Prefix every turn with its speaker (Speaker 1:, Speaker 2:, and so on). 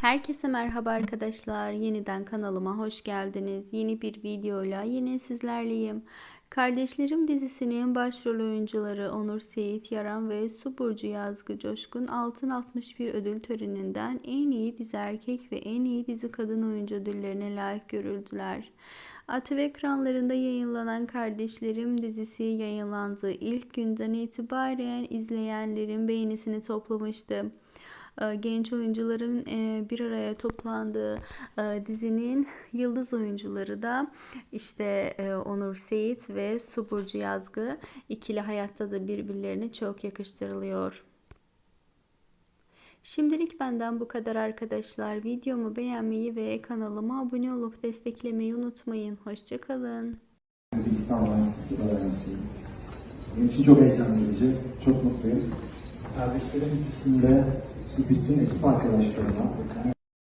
Speaker 1: Herkese merhaba arkadaşlar. Yeniden kanalıma hoş geldiniz. Yeni bir videoyla yine sizlerleyim. Kardeşlerim dizisinin başrol oyuncuları Onur Seyit Yaran ve Su Burcu Yazgı Coşkun Altın 61 ödül töreninden en iyi dizi erkek ve en iyi dizi kadın oyuncu ödüllerine layık görüldüler. ATV ekranlarında yayınlanan Kardeşlerim dizisi yayınlandığı ilk günden itibaren izleyenlerin beğenisini toplamıştı genç oyuncuların e, bir araya toplandığı e, dizinin yıldız oyuncuları da işte Onur Seyit ve Su Burcu Yazgı ikili hayatta da birbirlerine çok yakıştırılıyor. Şimdilik benden bu kadar arkadaşlar. Videomu beğenmeyi ve kanalıma abone olup desteklemeyi unutmayın. Hoşçakalın.
Speaker 2: İstanbul Üniversitesi öğrencisiyim. Benim için çok heyecan verici, çok mutluyum. Kardeşlerim dizisinde bütün ekip arkadaşlarıma,